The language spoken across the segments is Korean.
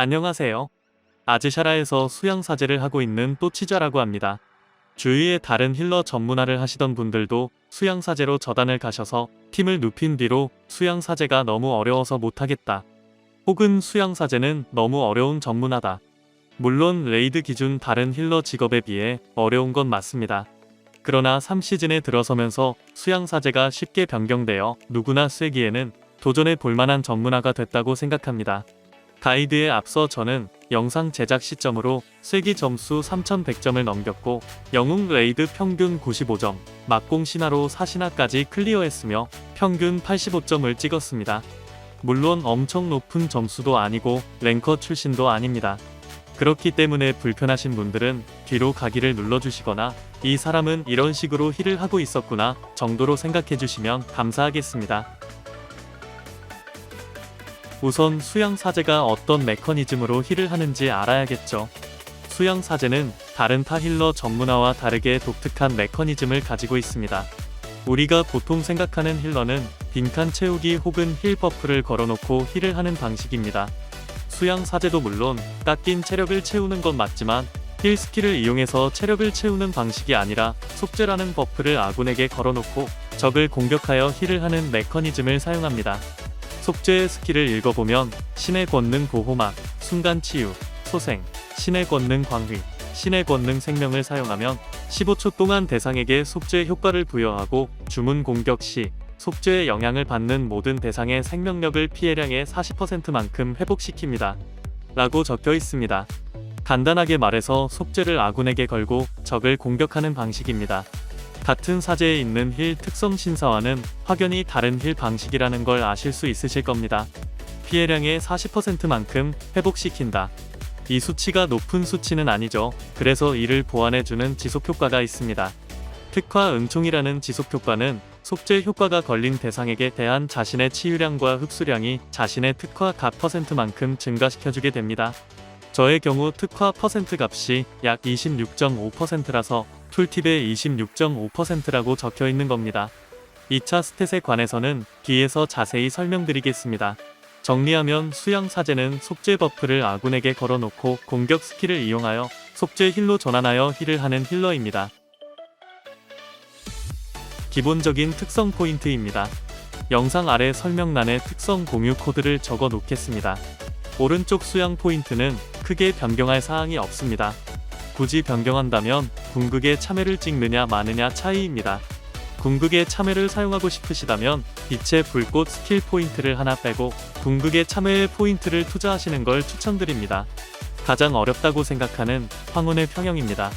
안녕하세요. 아즈샤라에서 수양사제를 하고 있는 또치자라고 합니다. 주위에 다른 힐러 전문화를 하시던 분들도 수양사제로 저단을 가셔서 팀을 눕힌 뒤로 수양사제가 너무 어려워서 못하겠다. 혹은 수양사제는 너무 어려운 전문화다. 물론 레이드 기준 다른 힐러 직업에 비해 어려운 건 맞습니다. 그러나 3시즌에 들어서면서 수양사제가 쉽게 변경되어 누구나 쓰기에는 도전해 볼만한 전문화가 됐다고 생각합니다. 가이드에 앞서 저는 영상 제작 시점으로 쓰기 점수 3100점을 넘겼고 영웅 레이드 평균 95점, 막공 신화로 4신화까지 클리어했으며 평균 85점을 찍었습니다. 물론 엄청 높은 점수도 아니고 랭커 출신도 아닙니다. 그렇기 때문에 불편하신 분들은 뒤로 가기를 눌러주시거나 이 사람은 이런 식으로 힐을 하고 있었구나 정도로 생각해 주시면 감사하겠습니다. 우선 수양 사제가 어떤 메커니즘으로 힐을 하는지 알아야겠죠. 수양 사제는 다른 타 힐러 전문화와 다르게 독특한 메커니즘을 가지고 있습니다. 우리가 보통 생각하는 힐러는 빈칸 채우기 혹은 힐 버프를 걸어놓고 힐을 하는 방식입니다. 수양 사제도 물론 깎인 체력을 채우는 건 맞지만 힐 스킬을 이용해서 체력을 채우는 방식이 아니라 속죄라는 버프를 아군에게 걸어놓고 적을 공격하여 힐을 하는 메커니즘을 사용합니다. 속죄의 스킬을 읽어보면 신의 권능 보호막, 순간 치유, 소생, 신의 권능 광휘, 신의 권능 생명을 사용하면 15초 동안 대상에게 속죄 효과를 부여하고 주문 공격 시 속죄의 영향을 받는 모든 대상의 생명력을 피해량의 40%만큼 회복시킵니다. 라고 적혀 있습니다. 간단하게 말해서 속죄를 아군에게 걸고 적을 공격하는 방식입니다. 같은 사제에 있는 힐 특성 신사와는 확연히 다른 힐 방식이라는 걸 아실 수 있으실 겁니다. 피해량의 40%만큼 회복시킨다. 이 수치가 높은 수치는 아니죠. 그래서 이를 보완해주는 지속효과가 있습니다. 특화 은총이라는 지속효과는 속죄 효과가 걸린 대상에게 대한 자신의 치유량과 흡수량이 자신의 특화 값 퍼센트만큼 증가시켜주게 됩니다. 저의 경우 특화 퍼센트 값이 약 26.5%라서 툴팁에 26.5%라고 적혀 있는 겁니다. 2차 스탯에 관해서는 뒤에서 자세히 설명드리겠습니다. 정리하면 수양 사제는 속죄 버프를 아군에게 걸어놓고 공격 스킬을 이용하여 속죄 힐로 전환하여 힐을 하는 힐러입니다. 기본적인 특성 포인트입니다. 영상 아래 설명란에 특성 공유 코드를 적어 놓겠습니다. 오른쪽 수양 포인트는 크게 변경할 사항이 없습니다. 굳이 변경한다면 궁극의 참외를 찍느냐 마느냐 차이입니다. 궁극의 참외를 사용하고 싶으시다면 빛의 불꽃 스킬 포인트를 하나 빼고 궁극의 참외의 포인트를 투자하시는 걸 추천드립니다. 가장 어렵다고 생각하는 황혼의 평형입니다.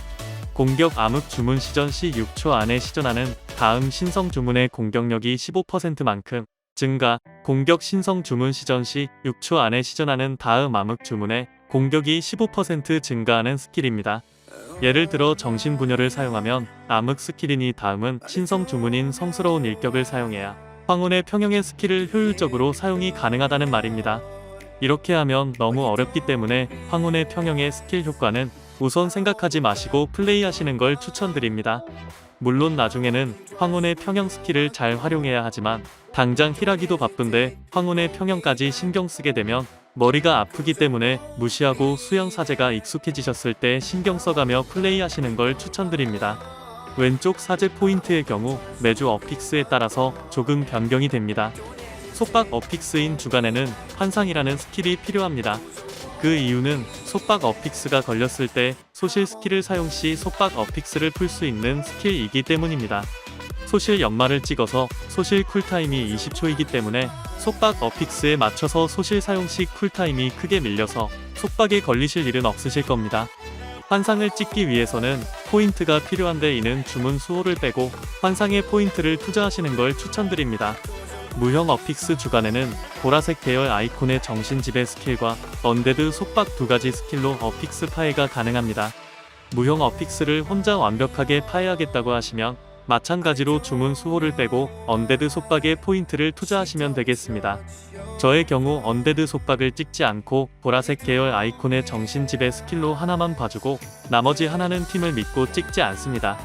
공격 암흑 주문 시전 시 6초 안에 시전하는 다음 신성 주문의 공격력이 15%만큼 증가, 공격 신성 주문 시전 시 6초 안에 시전하는 다음 암흑 주문의 공격이 15% 증가하는 스킬입니다. 예를 들어 정신분열을 사용하면 암흑 스킬이니 다음은 신성 주문인 성스러운 일격을 사용해야 황혼의 평형의 스킬을 효율적으로 사용이 가능하다는 말입니다. 이렇게 하면 너무 어렵기 때문에 황혼의 평형의 스킬 효과는 우선 생각하지 마시고 플레이하시는 걸 추천드립니다. 물론 나중에는 황혼의 평형 스킬을 잘 활용해야 하지만 당장 힐하기도 바쁜데 황혼의 평형까지 신경 쓰게 되면 머리가 아프기 때문에 무시하고 수영 사제가 익숙해지셨을 때 신경 써가며 플레이하시는 걸 추천드립니다. 왼쪽 사제 포인트의 경우 매주 어픽스에 따라서 조금 변경이 됩니다. 속박 어픽스인 주간에는 환상이라는 스킬이 필요합니다. 그 이유는 속박 어픽스가 걸렸을 때 소실 스킬을 사용 시 속박 어픽스를 풀 수 있는 스킬이기 때문입니다. 소실 연말을 찍어서 소실 쿨타임이 20초이기 때문에 속박 어픽스에 맞춰서 소실 사용 시 쿨타임이 크게 밀려서 속박에 걸리실 일은 없으실 겁니다. 환상을 찍기 위해서는 포인트가 필요한데 이는 주문 수호를 빼고 환상의 포인트를 투자하시는 걸 추천드립니다. 무형 어픽스 주간에는 보라색 계열 아이콘의 정신지배 스킬과 언데드 속박 두 가지 스킬로 어픽스 파해가 가능합니다. 무형 어픽스를 혼자 완벽하게 파해하겠다고 하시면 마찬가지로 주문 수호를 빼고 언데드 속박에 포인트를 투자하시면 되겠습니다. 저의 경우 언데드 속박을 찍지 않고 보라색 계열 아이콘의 정신지배 스킬로 하나만 봐주고 나머지 하나는 팀을 믿고 찍지 않습니다.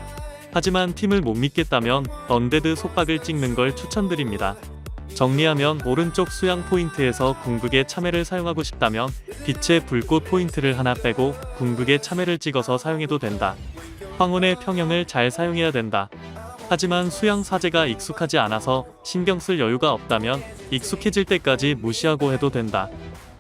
하지만 팀을 못 믿겠다면 언데드 속박을 찍는 걸 추천드립니다. 정리하면 오른쪽 수양 포인트에서 궁극의 참외를 사용하고 싶다면 빛의 불꽃 포인트를 하나 빼고 궁극의 참외를 찍어서 사용해도 된다. 황혼의 평형을 잘 사용해야 된다. 하지만 수양 사제가 익숙하지 않아서 신경 쓸 여유가 없다면 익숙해질 때까지 무시하고 해도 된다.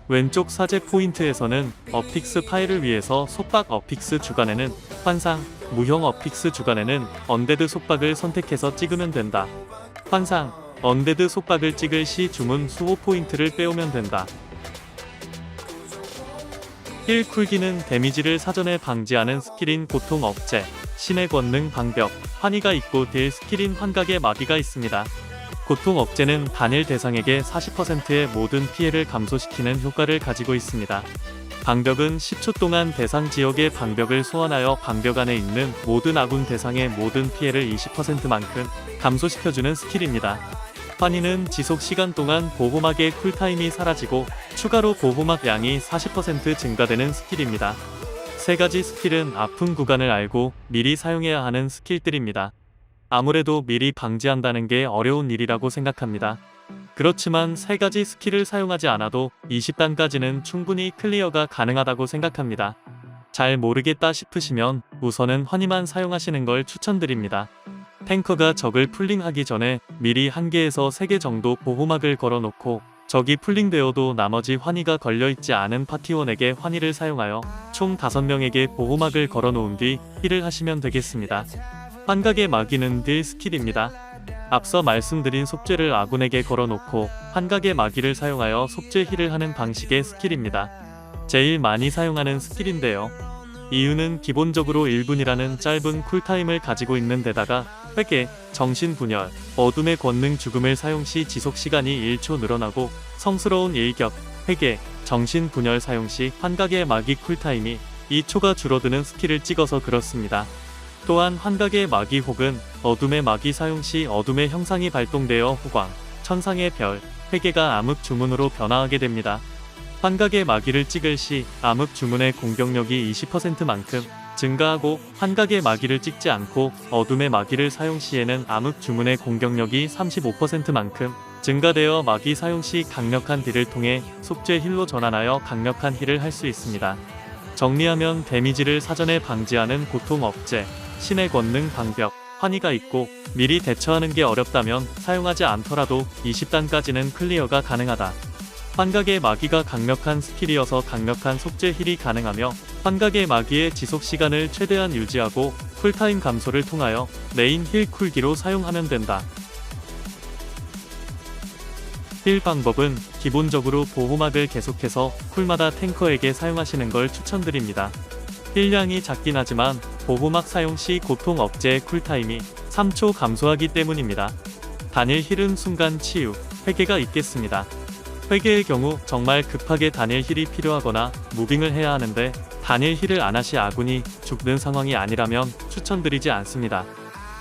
왼쪽 사제 포인트에서는 어픽스 파일을 위해서 속박 어픽스 주간에는 환상, 무형 어픽스 주간에는 언데드 속박을 선택해서 찍으면 된다. 환상, 언데드 속박을 찍을 시 주문 수호 포인트를 빼오면 된다. 힐 쿨기는 데미지를 사전에 방지하는 스킬인 고통 억제, 신의 권능 방벽, 환희가 있고 딜 스킬인 환각의 마비가 있습니다. 고통 억제는 단일 대상에게 40%의 모든 피해를 감소시키는 효과를 가지고 있습니다. 방벽은 10초 동안 대상 지역의 방벽을 소환하여 방벽 안에 있는 모든 아군 대상의 모든 피해를 20%만큼 감소시켜주는 스킬입니다. 환희는 지속 시간 동안 보호막의 쿨타임이 사라지고 추가로 보호막 양이 40% 증가되는 스킬입니다. 세 가지 스킬은 아픈 구간을 알고 미리 사용해야 하는 스킬들입니다. 아무래도 미리 방지한다는 게 어려운 일이라고 생각합니다. 그렇지만 세 가지 스킬을 사용하지 않아도 20단까지는 충분히 클리어가 가능하다고 생각합니다. 잘 모르겠다 싶으시면 우선은 환희만 사용하시는 걸 추천드립니다. 탱커가 적을 풀링하기 전에 미리 한 개에서 세 개 정도 보호막을 걸어놓고 적이 풀링되어도 나머지 환희가 걸려있지 않은 파티원에게 환희를 사용하여 총 5명에게 보호막을 걸어놓은 뒤 힐을 하시면 되겠습니다. 환각의 마기는 딜 스킬입니다. 앞서 말씀드린 속죄를 아군에게 걸어놓고 환각의 마기를 사용하여 속죄 힐을 하는 방식의 스킬입니다. 제일 많이 사용하는 스킬인데요. 이유는 기본적으로 1분이라는 짧은 쿨타임을 가지고 있는 데다가 회개, 정신분열, 어둠의 권능 죽음을 사용 시 지속 시간이 1초 늘어나고 성스러운 일격, 회개, 정신분열 사용 시 환각의 마기 쿨타임이 2초가 줄어드는 스킬을 찍어서 그렇습니다. 또한 환각의 마기 혹은 어둠의 마기 사용 시 어둠의 형상이 발동되어 후광, 천상의 별, 회개가 암흑 주문으로 변화하게 됩니다. 환각의 마기를 찍을 시 암흑 주문의 공격력이 20%만큼 증가하고 환각의 마기를 찍지 않고 어둠의 마기를 사용 시에는 암흑 주문의 공격력이 35%만큼 증가되어 마기 사용 시 강력한 딜을 통해 속죄 힐로 전환하여 강력한 힐을 할 수 있습니다. 정리하면 데미지를 사전에 방지하는 고통 억제, 신의 권능 방벽, 환희가 있고 미리 대처하는 게 어렵다면 사용하지 않더라도 20단까지는 클리어가 가능하다. 환각의 마기가 강력한 스킬이어서 강력한 속죄 힐이 가능하며 환각의 마기의 지속 시간을 최대한 유지하고 쿨타임 감소를 통하여 메인 힐 쿨기로 사용하면 된다. 힐 방법은 기본적으로 보호막을 계속해서 쿨마다 탱커에게 사용하시는 걸 추천드립니다. 힐량이 작긴 하지만 보호막 사용 시 고통 억제의 쿨타임이 3초 감소하기 때문입니다. 단일 힐은 순간 치유, 회개가 있겠습니다. 회개의 경우 정말 급하게 단일 힐이 필요하거나 무빙을 해야 하는데 단일 힐을 안 하시 아군이 죽는 상황이 아니라면 추천드리지 않습니다.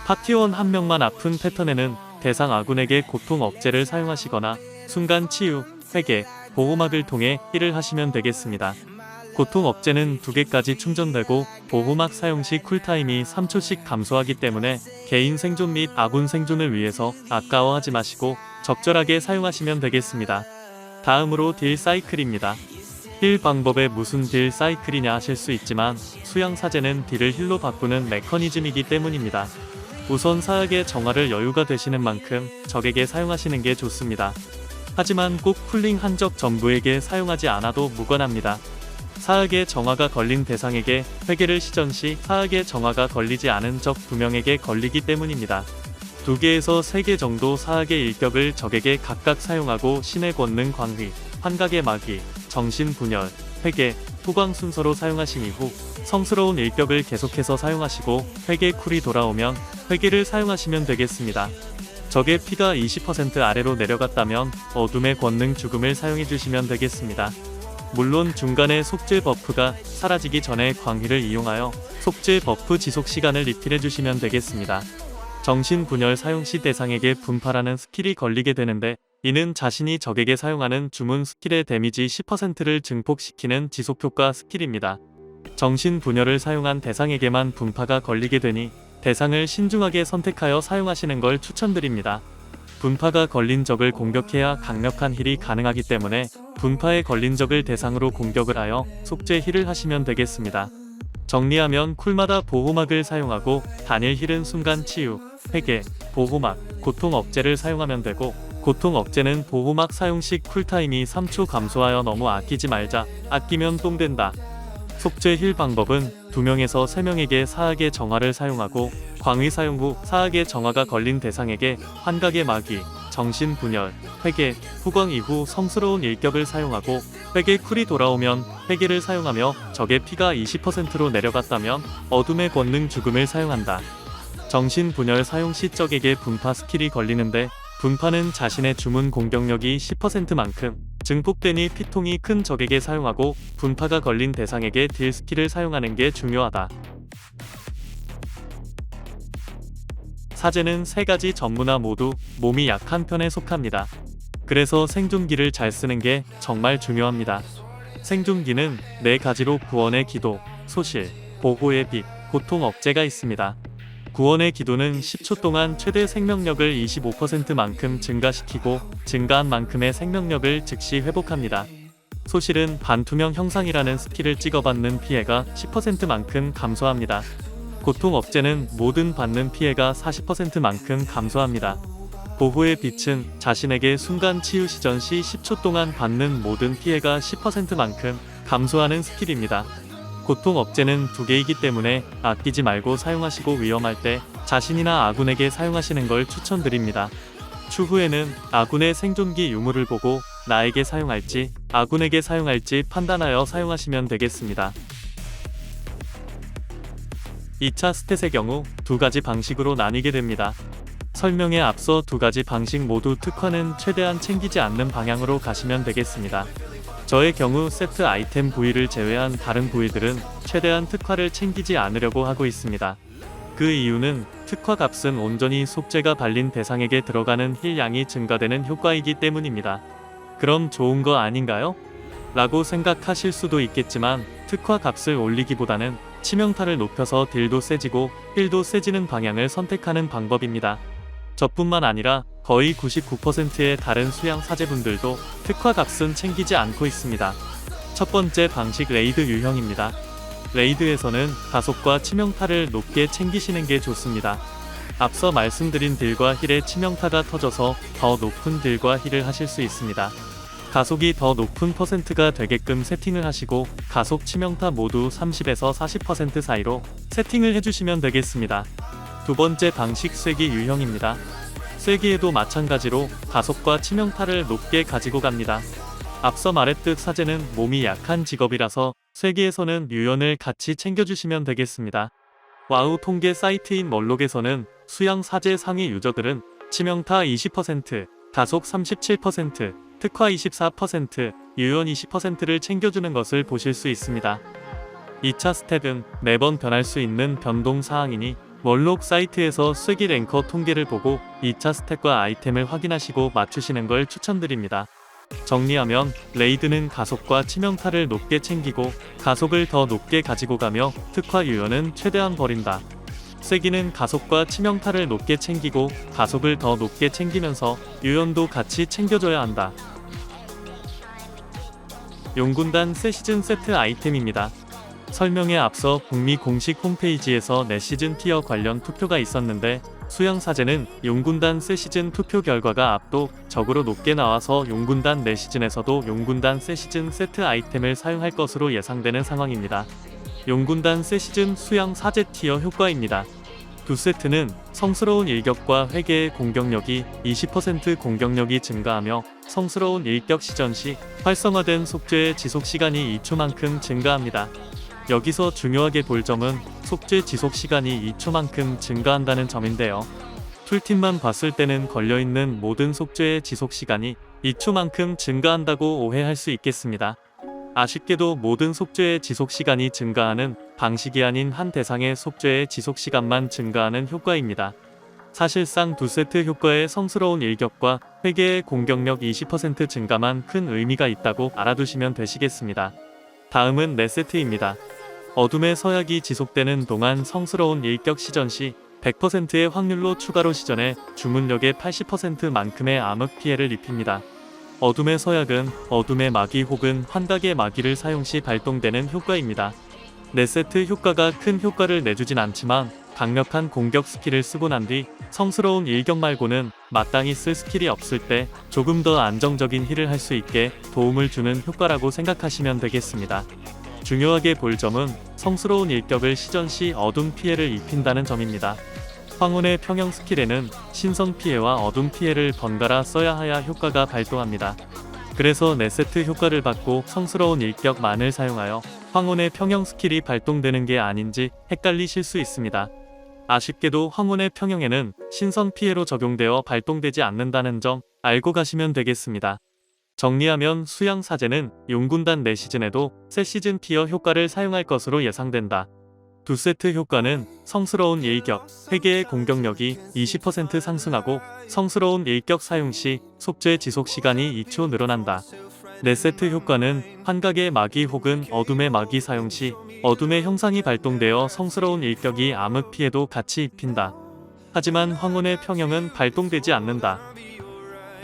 파티원 한 명만 아픈 패턴에는 대상 아군에게 고통 억제를 사용하시거나 순간 치유, 회개, 보호막을 통해 힐을 하시면 되겠습니다. 고통 억제는 두 개까지 충전되고 보호막 사용 시 쿨타임이 3초씩 감소하기 때문에 개인 생존 및 아군 생존을 위해서 아까워하지 마시고 적절하게 사용하시면 되겠습니다. 다음으로 딜 사이클입니다. 힐 방법에 무슨 딜 사이클이냐 하실 수 있지만 수양 사제는 딜을 힐로 바꾸는 메커니즘이기 때문입니다. 우선 사약의 정화를 여유가 되시는 만큼 적에게 사용하시는 게 좋습니다. 하지만 꼭 풀링 한적 전부에게 사용하지 않아도 무관합니다. 사약의 정화가 걸린 대상에게 회개를 시전 시 사약의 정화가 걸리지 않은 적 두 명에게 걸리기 때문입니다. 두 개에서 세개 정도 사약의 일격을 적에게 각각 사용하고 신의 권능 광휘, 환각의 마귀, 정신 분열, 회개, 후광 순서로 사용하신 이후 성스러운 일격을 계속해서 사용하시고 회개 쿨이 돌아오면 회개를 사용하시면 되겠습니다. 적의 피가 20% 아래로 내려갔다면 어둠의 권능 죽음을 사용해 주시면 되겠습니다. 물론 중간에 속죄 버프가 사라지기 전에 광희를 이용하여 속죄 버프 지속 시간을 리필해 주시면 되겠습니다. 정신 분열 사용 시 대상에게 분파라는 스킬이 걸리게 되는데 이는 자신이 적에게 사용하는 주문 스킬의 데미지 10%를 증폭시키는 지속효과 스킬입니다. 정신 분열을 사용한 대상에게만 분파가 걸리게 되니 대상을 신중하게 선택하여 사용하시는 걸 추천드립니다. 분파가 걸린 적을 공격해야 강력한 힐이 가능하기 때문에 분파에 걸린 적을 대상으로 공격을 하여 속죄 힐을 하시면 되겠습니다. 정리하면 쿨마다 보호막을 사용하고 단일 힐은 순간 치유, 회개, 보호막, 고통 억제를 사용하면 되고 고통 억제는 보호막 사용 시 쿨타임이 3초 감소하여 너무 아끼지 말자. 아끼면 똥 된다. 속죄 힐 방법은 2명에서 3명에게 사악의 정화를 사용하고 광의 사용 후 사악의 정화가 걸린 대상에게 환각의 마귀, 정신 분열, 회개, 후광 이후 성스러운 일격을 사용하고 회개 쿨이 돌아오면 회개를 사용하며 적의 피가 20%로 내려갔다면 어둠의 권능 죽음을 사용한다. 정신 분열 사용 시 적에게 분파 스킬이 걸리는데 분파는 자신의 주문 공격력이 10%만큼 증폭되니 피통이 큰 적에게 사용하고 분파가 걸린 대상에게 딜 스킬을 사용하는 게 중요하다. 사제는 세 가지 전문화 모두 몸이 약한 편에 속합니다. 그래서 생존기를 잘 쓰는 게 정말 중요합니다. 생존기는 네 가지로 구원의 기도, 소실, 보호의 빛, 고통 억제가 있습니다. 구원의 기도는 10초 동안 최대 생명력을 25%만큼 증가시키고 증가한 만큼의 생명력을 즉시 회복합니다. 소실은 반투명 형상이라는 스킬을 찍어받는 피해가 10%만큼 감소합니다. 고통 억제는 모든 받는 피해가 40%만큼 감소합니다. 보호의 빛은 자신에게 순간 치유 시전 시 10초 동안 받는 모든 피해가 10%만큼 감소하는 스킬입니다. 고통 억제는 두 개이기 때문에 아끼지 말고 사용하시고 위험할 때 자신이나 아군에게 사용하시는 걸 추천드립니다. 추후에는 아군의 생존기 유무를 보고 나에게 사용할지 아군에게 사용할지 판단하여 사용하시면 되겠습니다. 2차 스탯의 경우 두 가지 방식으로 나뉘게 됩니다. 설명에 앞서 두 가지 방식 모두 특화는 최대한 챙기지 않는 방향으로 가시면 되겠습니다. 저의 경우 세트 아이템 부위를 제외한 다른 부위들은 최대한 특화를 챙기지 않으려고 하고 있습니다. 그 이유는 특화 값은 온전히 속죄가 발린 대상에게 들어가는 힐 양이 증가되는 효과이기 때문입니다. 그럼 좋은 거 아닌가요? 라고 생각하실 수도 있겠지만 특화 값을 올리기보다는 치명타를 높여서 딜도 세지고 힐도 세지는 방향을 선택하는 방법입니다. 저뿐만 아니라 거의 99%의 다른 수양 사제분들도 특화 값은 챙기지 않고 있습니다. 첫 번째 방식 레이드 유형입니다. 레이드에서는 가속과 치명타를 높게 챙기시는 게 좋습니다. 앞서 말씀드린 딜과 힐의 치명타가 터져서 더 높은 딜과 힐을 하실 수 있습니다. 가속이 더 높은 퍼센트가 되게끔 세팅을 하시고 가속 치명타 모두 30에서 40% 사이로 세팅을 해주시면 되겠습니다. 두 번째 방식 쐐기 유형입니다. 쐐기에도 마찬가지로 가속과 치명타를 높게 가지고 갑니다. 앞서 말했듯 사제는 몸이 약한 직업이라서 쐐기에서는 유연을 같이 챙겨주시면 되겠습니다. 와우 통계 사이트인 멀록에서는 수양 사제 상위 유저들은 치명타 20%, 가속 37%, 특화 24%, 유연 20%를 챙겨주는 것을 보실 수 있습니다. 2차 스탯은 매번 변할 수 있는 변동 사항이니 멀록 사이트에서 쐐기 랭커 통계를 보고 2차 스탯과 아이템을 확인하시고 맞추시는 걸 추천드립니다. 정리하면 레이드는 가속과 치명타를 높게 챙기고 가속을 더 높게 가지고 가며 특화 유연은 최대한 버린다. 쐐기는 가속과 치명타를 높게 챙기고 가속을 더 높게 챙기면서 유연도 같이 챙겨줘야 한다. 용군단 새 시즌 세트 아이템입니다. 설명에 앞서 북미 공식 홈페이지에서 내 시즌 티어 관련 투표가 있었는데 수영 사제는 용군단 새 시즌 투표 결과가 압도적으로 높게 나와서 용군단 내 시즌에서도 용군단 새 시즌 세트 아이템을 사용할 것으로 예상되는 상황입니다. 용군단 새 시즌 수양 사제 티어 효과입니다. 두 세트는 성스러운 일격과 회개의 공격력이 20% 공격력이 증가하며 성스러운 일격 시전 시 활성화된 속죄의 지속 시간이 2초만큼 증가합니다. 여기서 중요하게 볼 점은 속죄 지속 시간이 2초만큼 증가한다는 점인데요. 툴팁만 봤을 때는 걸려있는 모든 속죄의 지속 시간이 2초만큼 증가한다고 오해할 수 있겠습니다. 아쉽게도 모든 속죄의 지속 시간이 증가하는 방식이 아닌 한 대상의 속죄의 지속 시간만 증가하는 효과입니다. 사실상 두 세트 효과의 성스러운 일격과 회계의 공격력 20% 증가만 큰 의미가 있다고 알아두시면 되시겠습니다. 다음은 네 세트입니다. 어둠의 서약이 지속되는 동안 성스러운 일격 시전 시 100%의 확률로 추가로 시전해 주문력의 80%만큼의 암흑 피해를 입힙니다. 어둠의 서약은 어둠의 마귀 혹은 환각의 마귀를 사용 시 발동되는 효과입니다. 4세트 효과가 큰 효과를 내주진 않지만 강력한 공격 스킬을 쓰고 난 뒤 성스러운 일격 말고는 마땅히 쓸 스킬이 없을 때 조금 더 안정적인 힐을 할 수 있게 도움을 주는 효과라고 생각하시면 되겠습니다. 중요하게 볼 점은 성스러운 일격을 시전 시 어둠 피해를 입힌다는 점입니다. 황혼의 평형 스킬에는 신성 피해와 어둠 피해를 번갈아 써야 하야 효과가 발동합니다. 그래서 4세트 효과를 받고 성스러운 일격만을 사용하여 황혼의 평형 스킬이 발동되는 게 아닌지 헷갈리실 수 있습니다. 아쉽게도 황혼의 평형에는 신선 피해로 적용되어 발동되지 않는다는 점 알고 가시면 되겠습니다. 정리하면 수양 사제는 용군단 내 시즌에도 새 시즌 피어 효과를 사용할 것으로 예상된다. 두 세트 효과는 성스러운 일격, 회계의 공격력이 20% 상승하고 성스러운 일격 사용 시 속죄 지속 시간이 2초 늘어난다. 네 세트 효과는 환각의 마귀 혹은 어둠의 마귀 사용 시 어둠의 형상이 발동되어 성스러운 일격이 암흑 피해도 같이 입힌다. 하지만 황혼의 평형은 발동되지 않는다.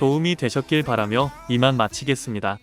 도움이 되셨길 바라며 이만 마치겠습니다.